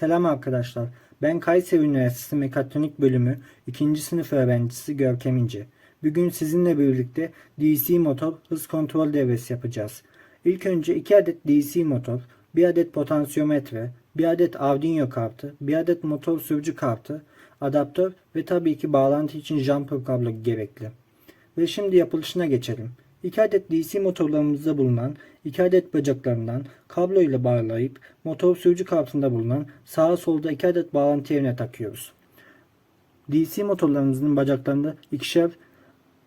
Selam arkadaşlar. Ben Kayseri Üniversitesi Mekatronik Bölümü 2. sınıf öğrencisi Görkem İnce. Bugün sizinle birlikte DC motor hız kontrol devresi yapacağız. İlk önce 2 adet DC motor, 1 adet potansiyometre, 1 adet Arduino kartı, 1 adet motor sürücü kartı, adaptör ve tabii ki bağlantı için jumper kablo gerekli. Ve şimdi yapılışına geçelim. 2 adet DC motorlarımızda bulunan 2 adet bacaklarından kablo ile bağlayıp motor sürücü kartında bulunan sağa solda 2 adet bağlantı yerine takıyoruz. DC motorlarımızın bacaklarında ikişer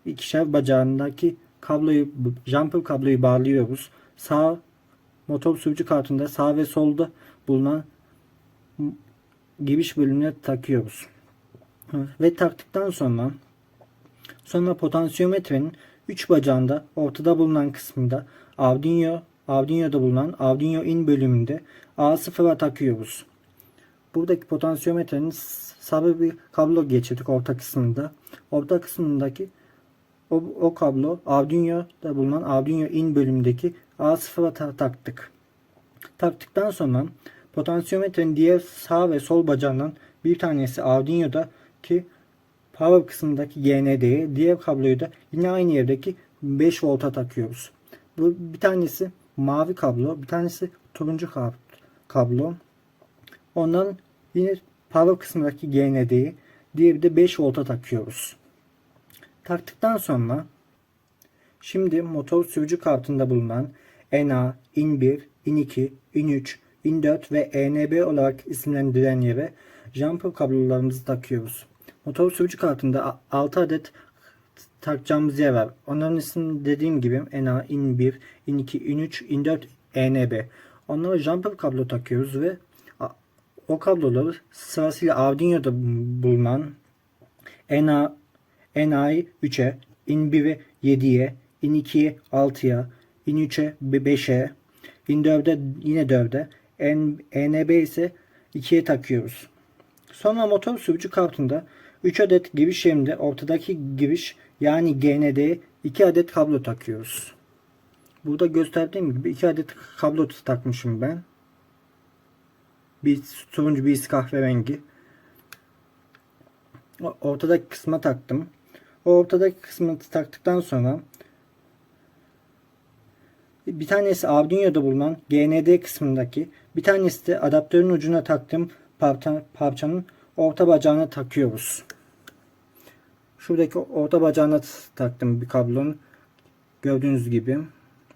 ikişer bacağındaki kabloyu jumper kabloyu bağlıyoruz. Sağ motor sürücü kartında sağ ve solda bulunan giriş bölümüne takıyoruz. Ve taktıktan sonra Sonra potansiyometrenin 3 bacağında ortada bulunan kısmında Arduino, Arduino'da bulunan Arduino in bölümünde A0'a takıyoruz. Buradaki potansiyometrenin sabit bir kablo geçirdik orta kısmında. Orta kısmındaki o, o kablo Arduino'da bulunan Arduino in bölümündeki A0'a ta- taktık. Taktıktan sonra potansiyometrenin diğer sağ ve sol bacağından bir tanesi Arduino'daki power kısmındaki GND'ye, diğer kabloyu da yine aynı yerdeki 5 volta takıyoruz. Bu bir tanesi mavi kablo, bir tanesi turuncu kab- kablo. Ondan yine power kısmındaki GND'yi, diğeri de 5 volta takıyoruz. Taktıktan sonra şimdi motor sürücü kartında bulunan NA, IN1, IN2, IN3, IN4 ve ENB olarak isimlendirilen yere jumper kablolarımızı takıyoruz. Motor sürücü kartında 6 adet takacağımız yer var. Onların ismi dediğim gibi NA, IN1, IN2, IN3, IN4, ENB. Onlara jumper kablo takıyoruz ve o kabloları sırasıyla Arduino'da bulunan NA, NA'yı 3'e, IN1'i 7'ye, IN2'yi 6'ya, IN3'e 5'e, IN4'e yine 4'e, N- ENB ise 2'ye takıyoruz. Sonra motor sürücü kartında 3 adet giriş yerinde ortadaki giriş yani GND'ye 2 adet kablo takıyoruz. Burada gösterdiğim gibi 2 adet kablo takmışım ben. Bir turuncu bir kahverengi. Ortadaki kısma taktım. O ortadaki kısmı taktıktan sonra bir tanesi Arduino'da bulunan GND kısmındaki bir tanesi de adaptörün ucuna taktığım parça, parçanın orta bacağına takıyoruz. Şuradaki orta bacağına taktım bir kablonun. Gördüğünüz gibi.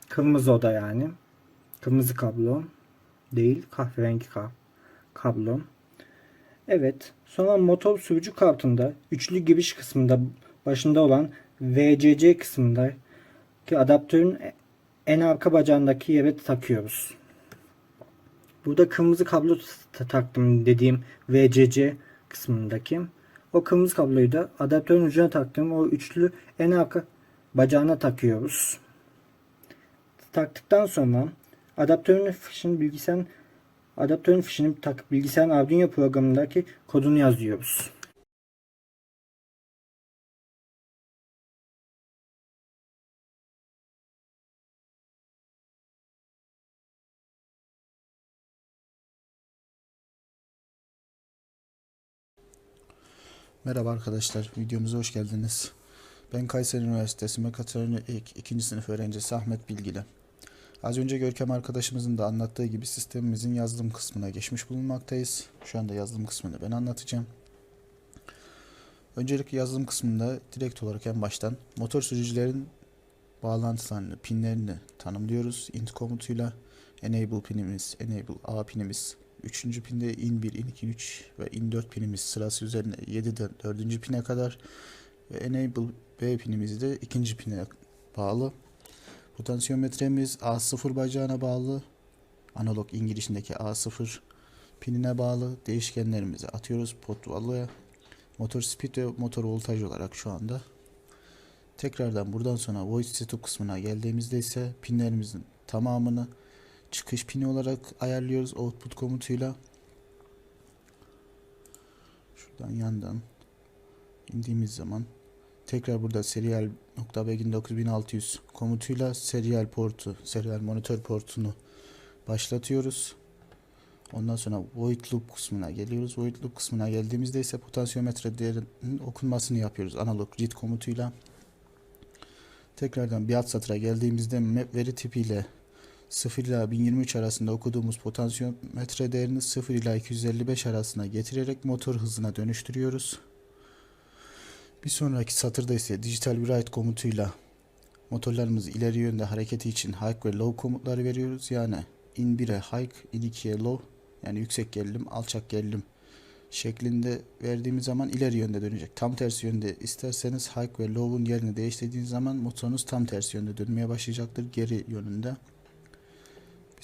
Kırmızı oda yani. Kırmızı kablo. Değil kahverengi ka- kablo. Evet. Sonra motor sürücü kartında üçlü giriş kısmında başında olan VCC kısmındaki adaptörün en arka bacağındaki yere takıyoruz. Burada kırmızı kablo taktım dediğim VCC kısmındaki. O kırmızı kabloyu da adaptörün ucuna taktığım o üçlü en arka bacağına takıyoruz. Taktıktan sonra adaptörün fişini bilgisayar adaptörün fişini takıp bilgisayarın Arduino programındaki kodunu yazıyoruz. Merhaba arkadaşlar, videomuza hoş geldiniz. Ben Kayseri Üniversitesi Mekatronik 2. sınıf öğrencisi Ahmet Bilgili. Az önce Görkem arkadaşımızın da anlattığı gibi sistemimizin yazılım kısmına geçmiş bulunmaktayız. Şu anda yazılım kısmını ben anlatacağım. Öncelikle yazılım kısmında direkt olarak en baştan motor sürücülerin bağlantılarını, pinlerini tanımlıyoruz. int komutuyla enable pinimiz, enable A pinimiz, Üçüncü pinde in 1, in 2, 3 ve in 4 pinimiz sırası üzerine 7'den 4. pine kadar ve enable B pinimiz de ikinci pine bağlı. Potansiyometremiz A0 bacağına bağlı. Analog in girişindeki A0 pinine bağlı. Değişkenlerimizi atıyoruz pot value'ya. Motor speed ve motor voltaj olarak şu anda. Tekrardan buradan sonra voice setup kısmına geldiğimizde ise pinlerimizin tamamını çıkış pini olarak ayarlıyoruz output komutuyla. Şuradan yandan indiğimiz zaman tekrar burada serial .begin 9600 komutuyla serial portu, serial monitör portunu başlatıyoruz. Ondan sonra void loop kısmına geliyoruz. Void loop kısmına geldiğimizde ise potansiyometre değerinin okunmasını yapıyoruz analog read komutuyla. Tekrardan bir alt satıra geldiğimizde map veri tipiyle 0 ila 1023 arasında okuduğumuz potansiyometre değerini 0 ila 255 arasına getirerek motor hızına dönüştürüyoruz. Bir sonraki satırda ise dijital write komutuyla motorlarımız ileri yönde hareketi için high ve low komutları veriyoruz. Yani in 1'e high, in 2'ye low yani yüksek gerilim, alçak gerilim şeklinde verdiğimiz zaman ileri yönde dönecek. Tam tersi yönde isterseniz high ve low'un yerini değiştirdiğiniz zaman motorunuz tam tersi yönde dönmeye başlayacaktır geri yönünde.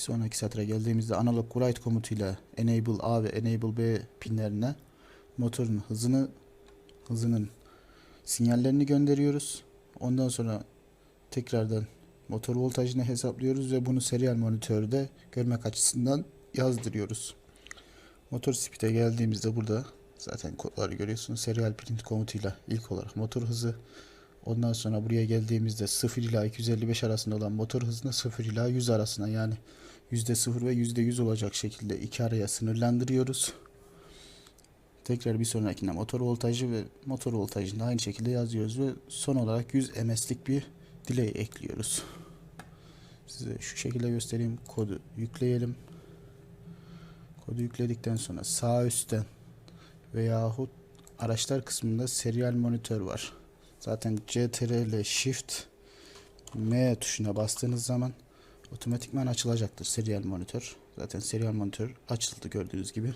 Sonraki satıra geldiğimizde analog write komutuyla enable A ve enable B pinlerine motorun hızını hızının sinyallerini gönderiyoruz. Ondan sonra tekrardan motor voltajını hesaplıyoruz ve bunu serial monitörde görmek açısından yazdırıyoruz. Motor speed'e geldiğimizde burada zaten kodları görüyorsunuz. Serial print komutuyla ilk olarak motor hızı ondan sonra buraya geldiğimizde 0 ila 255 arasında olan motor hızını 0 ila 100 arasına yani %0 ve %100 olacak şekilde iki araya sınırlandırıyoruz. Tekrar bir sonrakine motor voltajı ve motor voltajını da aynı şekilde yazıyoruz ve son olarak 100 ms'lik bir delay ekliyoruz. Size şu şekilde göstereyim. Kodu yükleyelim. Kodu yükledikten sonra sağ üstten veyahut araçlar kısmında serial monitör var. Zaten CTRL Shift M tuşuna bastığınız zaman otomatikman açılacaktır serial monitör. Zaten serial monitör açıldı gördüğünüz gibi.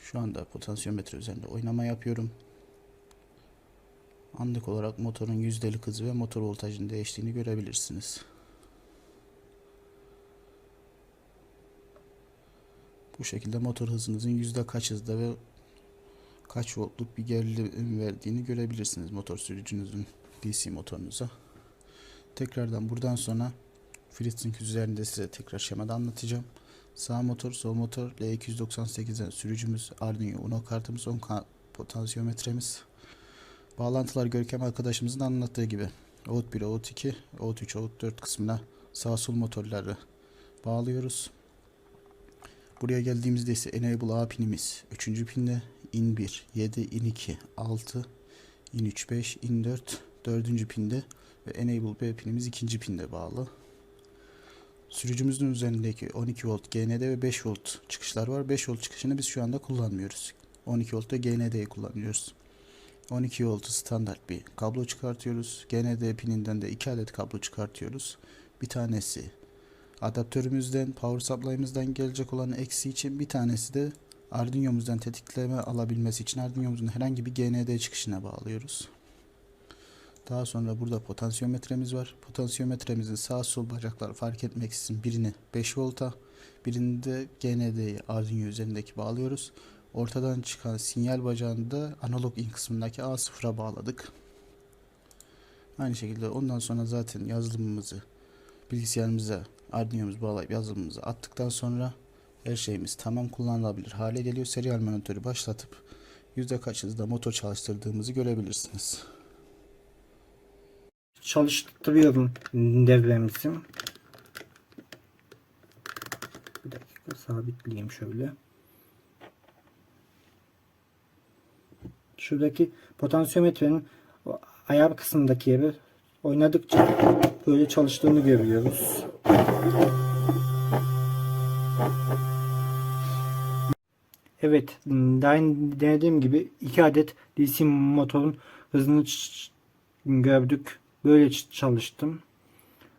Şu anda potansiyometre üzerinde oynama yapıyorum. Anlık olarak motorun yüzdelik hızı ve motor voltajının değiştiğini görebilirsiniz. Bu şekilde motor hızınızın yüzde kaç hızda ve kaç voltluk bir gerilim verdiğini görebilirsiniz motor sürücünüzün DC motorunuza. Tekrardan buradan sonra FreeSync üzerinde size tekrar şemada anlatacağım. Sağ motor, sol motor, L298'den sürücümüz, Arduino Uno kartımız, 10 potansiyometremiz. Bağlantılar Görkem arkadaşımızın anlattığı gibi OUT 1, OUT 2, OUT 3, OUT 4 kısmına sağ sol motorları bağlıyoruz. Buraya geldiğimizde ise Enable A pinimiz 3. pinde, in 1, 7, in 2, 6, in 3, 5, in 4, 4. pinde ve Enable B pinimiz 2. pinde bağlı. Sürücümüzün üzerindeki 12 volt GND ve 5 volt çıkışlar var. 5 volt çıkışını biz şu anda kullanmıyoruz. 12 volt da GND'yi kullanıyoruz. 12 voltu standart bir kablo çıkartıyoruz. GND pininden de 2 adet kablo çıkartıyoruz. Bir tanesi adaptörümüzden, power supply'ımızdan gelecek olan eksi için bir tanesi de Arduino'muzdan tetikleme alabilmesi için Arduino'muzun herhangi bir GND çıkışına bağlıyoruz. Daha sonra burada potansiyometremiz var. Potansiyometremizin sağ sol bacakları fark etmeksizin birini 5 volta, birini de GND'yi Arduino üzerindeki bağlıyoruz. Ortadan çıkan sinyal bacağını da analog in kısmındaki A0'a bağladık. Aynı şekilde ondan sonra zaten yazılımımızı bilgisayarımıza Arduino'muzu bağlayıp yazılımımızı attıktan sonra her şeyimiz tamam kullanılabilir hale geliyor. Serial monitörü başlatıp yüzde kaç hızda motor çalıştırdığımızı görebilirsiniz. Çalıştırıyorum devremizi. Bir dakika sabitleyeyim şöyle. Şuradaki potansiyometrenin ayar kısmındaki yeri oynadıkça böyle çalıştığını görüyoruz. Evet, daha denediğim gibi iki adet DC motorun hızını gördük. Böyle çalıştım.